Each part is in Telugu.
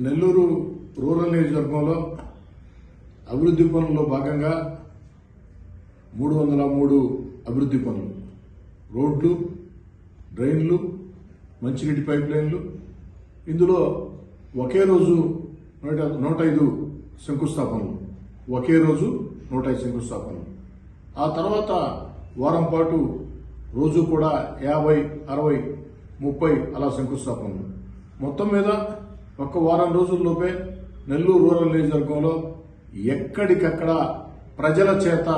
నెల్లూరు రూరల్ నియోజకవర్గంలో అభివృద్ధి పనుల్లో భాగంగా మూడు వందల మూడు అభివృద్ధి పనులు. రోడ్లు డ్రైన్లు మంచినీటి పైప్ లైన్లు. ఇందులో ఒకే రోజు నూట నూట ఐదు శంకుస్థాపనలు. ఒకే రోజు నూట ఐదు శంకుస్థాపనలు. ఆ తర్వాత వారం పాటు రోజు కూడా యాభై అరవై ముప్పై అలా శంకుస్థాపనలు. మొత్తం మీద ఒక్క వారం రోజుల్లోపే నెల్లూరు రూరల్ నియోజకవర్గంలో ఎక్కడికక్కడ ప్రజల చేత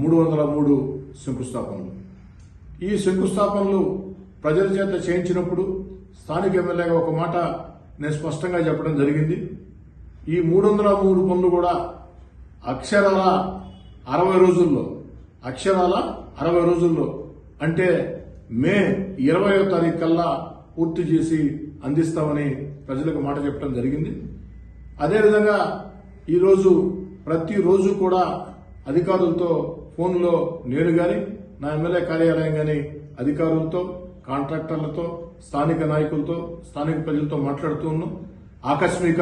మూడు వందల మూడు శంకుస్థాపనలు. ఈ శంకుస్థాపనలు ప్రజల చేత చేయించినప్పుడు స్థానిక ఎమ్మెల్యేగా ఒక మాట నేను స్పష్టంగా చెప్పడం జరిగింది. ఈ మూడు వందల మూడు పనులు కూడా అక్షరాల అరవై రోజుల్లో అక్షరాల అరవై రోజుల్లో అంటే మే ఇరవయో తారీఖు కల్లా పూర్తి చేసి అందిస్తామని ప్రజలకు మాట చెప్పడం జరిగింది. అదేవిధంగా ఈరోజు ప్రతిరోజు కూడా అధికారులతో ఫోన్లో నేను కానీ నా ఎమ్మెల్యే కార్యాలయం కానీ అధికారులతో కాంట్రాక్టర్లతో స్థానిక నాయకులతో స్థానిక ప్రజలతో మాట్లాడుతూ ఉన్నాం. ఆకస్మిక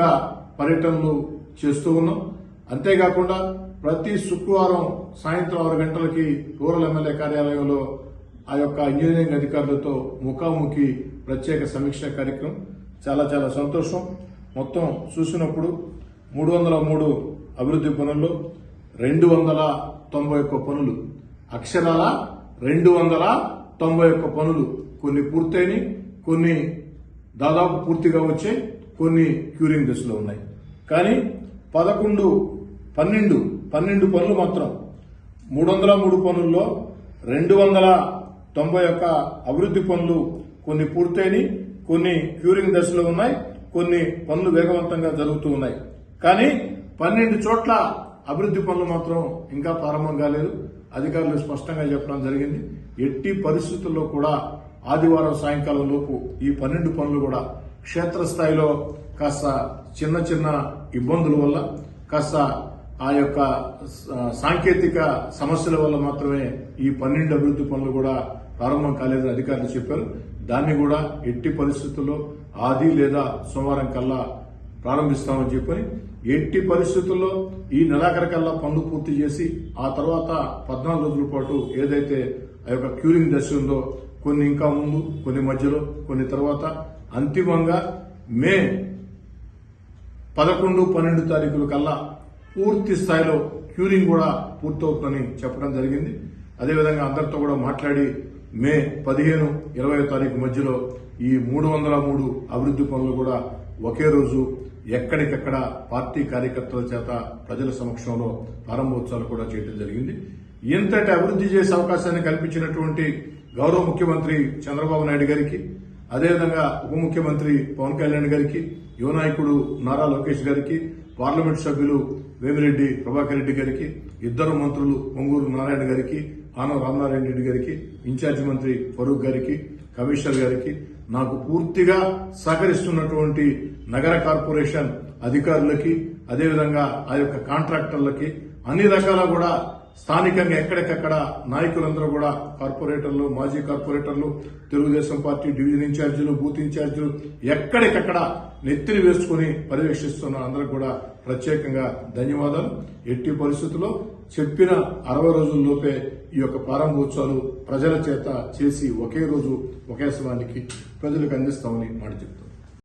పర్యటనలు చేస్తూ ఉన్నాం. అంతేకాకుండా ప్రతి శుక్రవారం సాయంత్రం ఆరు గంటలకి రూరల్ ఎమ్మెల్యే కార్యాలయంలో ఆ యొక్క ఇంజనీరింగ్ అధికారులతో ముఖాముఖి ప్రత్యేక సమీక్ష కార్యక్రమం. చాలా చాలా సంతోషం. మొత్తం చూసినప్పుడు మూడు వందల మూడు అభివృద్ధి పనుల్లో రెండు వందల తొంభై ఒక్క పనులు. అక్షరాల రెండు వందల తొంభై ఒక్క పనులు కొన్ని పూర్తయినాయి కొన్ని దాదాపు పూర్తిగా వచ్చాయి కొన్ని క్యూరింగ్ దశలో ఉన్నాయి. కానీ పదకొండు పన్నెండు పన్నెండు పనులు మాత్రం మూడు వందల మూడు పనుల్లో రెండు వందల తొంభై ఒక్క అభివృద్ధి పనులు కొన్ని పూర్తయినాయి కొన్ని క్యూరింగ్ దశలో ఉన్నాయి కొన్ని పనులు వేగవంతంగా జరుగుతూ ఉన్నాయి. కానీ పన్నెండు చోట్ల అభివృద్ధి పనులు మాత్రం ఇంకా ప్రారంభం కాలేదు. అధికారులు స్పష్టంగా చెప్పడం జరిగింది. ఎట్టి పరిస్థితుల్లో కూడా ఆదివారం సాయంకాలం లోపు ఈ పన్నెండు పనులు కూడా క్షేత్రస్థాయిలో కాస్త చిన్న చిన్న ఇబ్బందుల వల్ల కాస్త ఆ యొక్క సాంకేతిక సమస్యల వల్ల మాత్రమే ఈ పన్నెండు అభివృద్ధి పనులు కూడా ప్రారంభం కాలేదని అధికారులు చెప్పారు. దాన్ని కూడా ఎట్టి పరిస్థితుల్లో ఆది లేదా సోమవారం కల్లా ప్రారంభిస్తామని చెప్పని ఎట్టి పరిస్థితుల్లో ఈ నెలాఖరు కల్లా పనులు పూర్తి చేసి ఆ తర్వాత పద్నాలుగు రోజుల పాటు ఏదైతే ఆ యొక్క క్యూరింగ్ దశ ఉందో కొన్ని ఇంకా ముందు కొన్ని మధ్యలో కొన్ని తర్వాత అంతిమంగా మే పదకొండు పన్నెండు తారీఖుల కల్లా పూర్తి స్థాయిలో క్యూరింగ్ కూడా పూర్తవుతుందని చెప్పడం జరిగింది. అదేవిధంగా అందరితో కూడా మాట్లాడి మే పదిహేను ఇరవై తారీఖు మధ్యలో ఈ మూడు వందల మూడు అభివృద్ధి పనులు కూడా ఒకే రోజు ఎక్కడికక్కడ పార్టీ కార్యకర్తల చేత ప్రజల సమక్షంలో ప్రారంభోత్సవాలు కూడా చేయడం జరిగింది. ఇంతటి అభివృద్ధి చేసే అవకాశాన్ని కల్పించినటువంటి గౌరవ ముఖ్యమంత్రి చంద్రబాబు నాయుడు గారికి అదేవిధంగా ఉప ముఖ్యమంత్రి పవన్ కళ్యాణ్ గారికి యువ నాయకుడు నారా లోకేష్ గారికి పార్లమెంట్ సభ్యులు వేమిరెడ్డి ప్రభాకర్ రెడ్డి గారికి ఇద్దరు మంత్రులు పొంగూరు నారాయణ గారికి ఆనం రామనారాయణ రెడ్డి గారికి ఇన్ఛార్జి మంత్రి ఫరూక్ గారికి కమిషనర్ గారికి నాకు పూర్తిగా సహకరిస్తున్నటువంటి నగర కార్పొరేషన్ అధికారులకి అదేవిధంగా ఆ యొక్క కాంట్రాక్టర్లకి అన్ని రకాల కూడా స్థానికంగా ఎక్కడికక్కడ నాయకులందరూ కూడా కార్పొరేటర్లు మాజీ కార్పొరేటర్లు తెలుగుదేశం పార్టీ డివిజన్ ఇన్ఛార్జీలు బూత్ ఇన్ఛార్జీలు ఎక్కడికక్కడ నెత్తిని వేసుకుని పర్యవేక్షిస్తున్న అందరికి కూడా ప్రత్యేకంగా ధన్యవాదాలు. ఎట్టి పరిస్థితుల్లో చెప్పిన అరవై రోజుల్లోపే ఈ యొక్క ప్రారంభోత్సవాలు ప్రజల చేత చేసి ఒకే రోజు ఒకే సమయానికి ప్రజలకు అందిస్తామని మాట చెప్తాం.